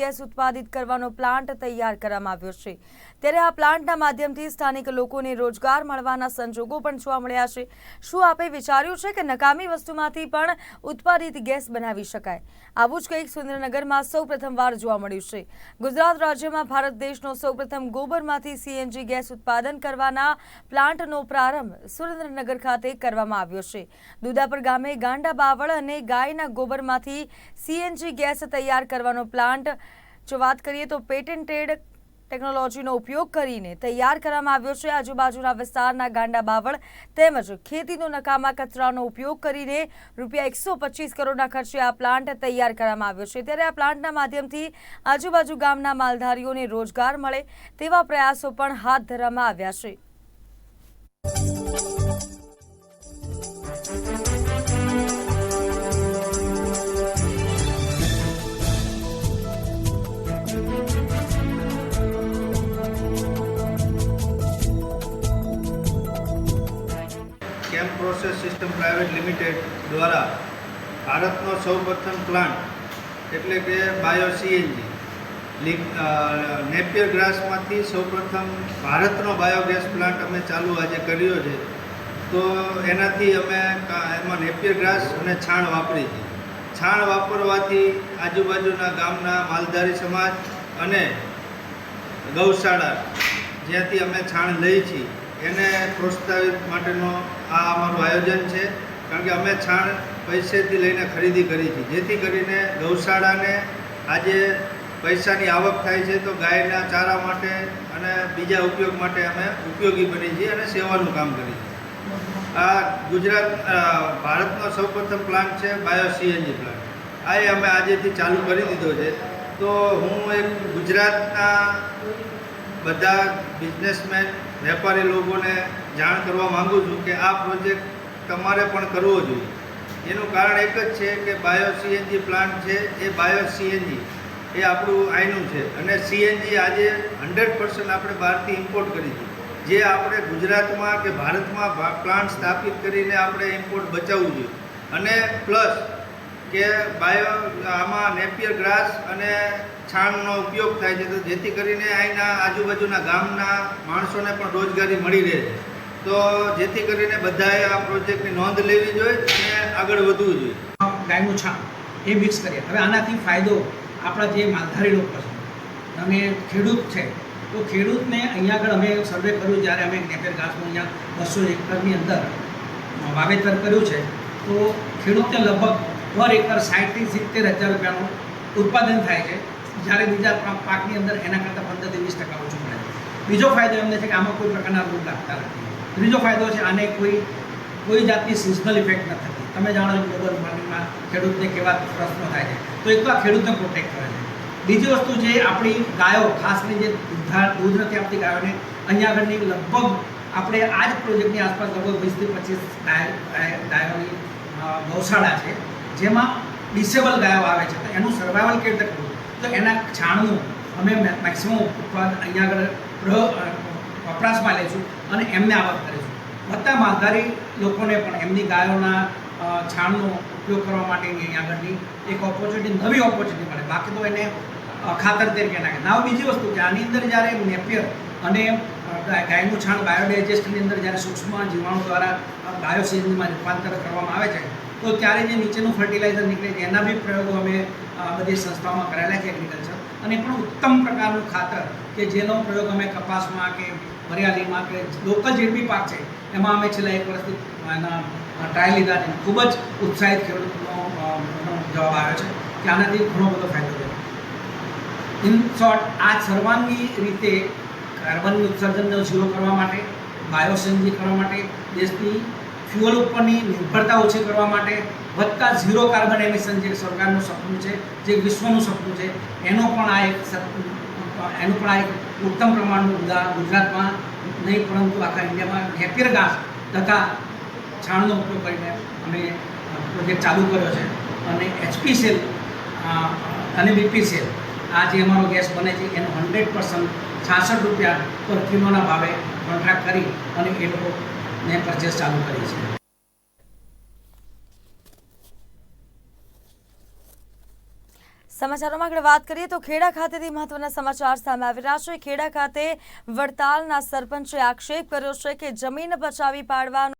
Gas ઉત્પાદિત કરવાનો plant તૈયાર કરવામાં આવ્યો છે. ત્યારે આ પ્લાન્ટના માધ્યમથી સ્થાનિક લોકોને રોજગાર મળવાના સંજોગો પણ જોવા મળ્યા છે. શું આપે વિચાર્યું છે કે નકામી વસ્તુમાંથી પણ ઉત્પાદિત ગેસ બનાવી શકાય? આવું જ કંઈક સુરેન્દ્રનગરમાં સૌ પ્રથમવાર જોવા મળ્યું છે. ગુજરાત રાજ્યમાં ભારત દેશનો સૌપ્રથમ ગોબરમાંથી સીએનજી ગેસ ઉત્પાદન કરવાના પ્લાન્ટનો પ્રારંભ સુરેન્દ્રનગર ખાતે કરવામાં આવ્યો છે. દુદાપર ગામે ગાંડા બાવળ અને ગાયના ગોબરમાંથી સીએનજી ગેસ તૈયાર કરવાનો પ્લાન્ટ જો વાત કરીએ તો પેટેન્ટેડ ટેકનોલોજીનો ઉપયોગ કરીને તૈયાર કરવામાં આવ્યો છે. આજુબાજુના વિસ્તારના ગાંડા બાવળ તેમજ ખેતીનો નકામા કચરાનો ઉપયોગ કરીને રૂપિયા એકસો પચીસ કરોડના ખર્ચે આ પ્લાન્ટ તૈયાર કરવામાં આવ્યો છે. ત્યારે આ પ્લાન્ટના માધ્યમથી આજુબાજુ ગામના માલધારીઓને રોજગાર મળે તેવા પ્રયાસો પણ હાથ ધરવામાં આવ્યા છે. Camp process system private limited દ્વારા ભારતનો સૌપ્રથમ પ્લાન્ટ એટલે કે બાયો સીએનજી. નેપિયર ગ્રાસમાંથી સૌપ્રથમ ભારતનો બાયોગેસ પ્લાન્ટ અમે ચાલુ આજે કર્યો છે. તો એનાથી અમે એમાં નેપિયર ગ્રાસ અને છાણ વાપરી છે. છાણ વાપરવાથી આજુબાજુના ગામના માલધારી સમાજ અને ગૌશાળા જ્યાંથી અમે છાણ લઈએ છીએ એને પ્રોત્સાહિત માટેનો આ અમારું આયોજન છે. કારણ કે અમે છાણ પૈસેથી લઈને ખરીદી કરી છે. જેથી કરીને ગૌશાળાને આજે પૈસાની આવક થાય છે તો ગાયના ચારા માટે અને બીજા ઉપયોગ માટે અમે ઉપયોગી બની છીએ અને સેવાનું કામ કરીએ છીએ. આ ગુજરાત ભારતનો સૌપ્રથમ પ્લાન્ટ છે બાયો સીએનજી પ્લાન્ટ આ એ અમે આજેથી ચાલુ કરી દીધો છે. તો હું એક ગુજરાતના બધા બિઝનેસમેન વેપારી લોકોને જાણ કરવા માગું છું કે આ પ્રોજેક્ટ તમારે પણ કરવો જોઈએ. એનું કારણ એક જ છે કે બાયો સીએનજી પ્લાન્ટ છે, એ બાયો સીએનજી એ આપણું આઈનું છે. અને સીએનજી આજે હંડ્રેડ પર્સન્ટ આપણે બહારથી ઇમ્પોર્ટ કરી છે. જે આપણે ગુજરાતમાં કે ભારતમાં પ્લાન્ટ સ્થાપિત કરીને આપણે ઇમ્પોર્ટ બચાવવું જોઈએ. અને પ્લસ કે બાયો આમાં નેપિયર ગ્રાસ અને છાણનો ઉપયોગ થાય છે. તો જેથી કરીને અહીંના આજુબાજુના ગામના માણસોને પણ રોજગારી મળી રહે છે. તો જેથી કરીને બધાએ આ પ્રોજેક્ટની નોંધ લેવી જોઈએ અને આગળ વધવું જોઈએ. ગાયનું છાણ, એ મિક્સ કરીએ. હવે આનાથી ફાયદો આપણા જે માલધારી લોકો છે. અને ખેડૂત છે. તો ખેડૂતને અહીંયા આગળ અમે સર્વે કર્યું જ્યારે અમે નેપેર ઘાસનું અહીંયા બસો એકરની અંદર વાવેતર કર્યું છે. તો ખેડૂતને લગભગ પર એકર સાહીઠથી સિત્તેર હજાર રૂપિયાનું ઉત્પાદન થાય છે. જ્યારે બીજા પાકની અંદર એના કરતાં પંદરથી વીસ ટકા ઓછું મળે છે. બીજો ફાયદો એમને છે કે આમાં કોઈ પ્રકારના રોગ લાગતા નથી. ત્રીજો ફાયદો છે આને કોઈ કોઈ જાતની સિઝનલ ઇફેક્ટ નથી થતી. તમે જાણો છો ગ્લોબલ વોર્મિંગમાં ખેડૂતને કેવા પ્રશ્નો થાય છે. તો એક તો આ ખેડૂતને પ્રોટેક્ટ કરે છે. બીજી વસ્તુ જે આપણી ગાયો ખાસ કરીને જે દૂધા નથી આપતી ગાયોને, અહીંયા આગળની લગભગ આપણે આ જ પ્રોજેક્ટની આસપાસ લગભગ વીસથી પચીસ ગાય, ગાય- ગાયોની ગૌશાળા છે. જેમાં ડિસેબલ ગાયો આવે છે. તો એનું સર્વાઈવલ કેવી રીતે કરવું? તો એના છાણનું અમે મેક્સિમમ ઉત્પાદન અહીંયા આગળ પ્ર- વપરાશમાં લઈશું અને એમને આવક કરીશું. બધા માલધારી લોકોને પણ એમની ગાયોના છાણનો ઉપયોગ કરવા માટેની અહીંયા આગળની એક ઓપોર્ચ્યુનિટી નવી ઓપોર્ચ્યુનિટી મળે. બાકી તો એને ખાતર તરીકે નાખે. ના, બીજી વસ્તુ કે આની અંદર જ્યારે નેપિયર અને ગાયનું છાણ બાયોડાયજેસ્ટની અંદર જ્યારે સૂક્ષ્મ જીવાણુ દ્વારા બાયોસીઝનમાં રૂપાંતર કરવામાં આવે છે તો ત્યારે જે નીચેનું ફર્ટિલાઇઝર નીકળે છે, એના બી પ્રયોગો અમે બધી સંસ્થાઓમાં કરેલા છે એગ્રીકલ્ચર અને પણ ઉત્તમ પ્રકારનું ખાતર કે જેનો પ્રયોગ અમે કપાસમાં કે વરિયાળીમાં કે લોકલ જે બી પાક છે, એમાં અમે છેલ્લા એક વર્ષથી, એના ટ્રાયલ લીધા છે. ખૂબ જ ઉત્સાહિત ખેડૂતનો જવાબ આવ્યો છે કે આનાથી ઘણો બધો ફાયદો થયો. ઇન શોર્ટ આ સર્વાંગી રીતે કાર્બન ઉત્સર્જનનો ઝીરો કરવા માટે બાયોસેન્જી કરવા માટે, દેશની ફ્યુઅલ ઉપરની નિર્ભરતા ઓછી કરવા માટે વધતા ઝીરો કાર્બન એમિશન જે સરકારનું સપનું છે, જે વિશ્વનું સપનું છે, એનો પણ આ એક એનું પણ આ એક ઉત્તમ પ્રમાણનું ઉદાહરણ ગુજરાતમાં નહીં, પરંતુ આખા ઇન્ડિયામાં નેપિયર ઘાસ તથા છાણનો ઉપયોગ કરીને અમે પ્રોજેક્ટ ચાલુ કર્યો છે. અને એચપી સેલ અને બીપી સેલ, આ જે અમારો ગેસ બને છે, એનું હંડ્રેડ પર્સન્ટ છાસઠ રૂપિયા પર કિલોના ભાવે કોન્ટ્રાક્ટ કરી અને એ લોકોને પરચેસ ચાલુ કરી છે. સમાચારોમાં આગળ વાત કરીએ તો ખેડા ખાતેથી મહત્વના સમાચાર સામે આવી રહ્યા છે. ખેડા ખાતે વડતાલના સરપંચે આક્ષેપ કર્યો છે કે જમીન બચાવી પાડવાનો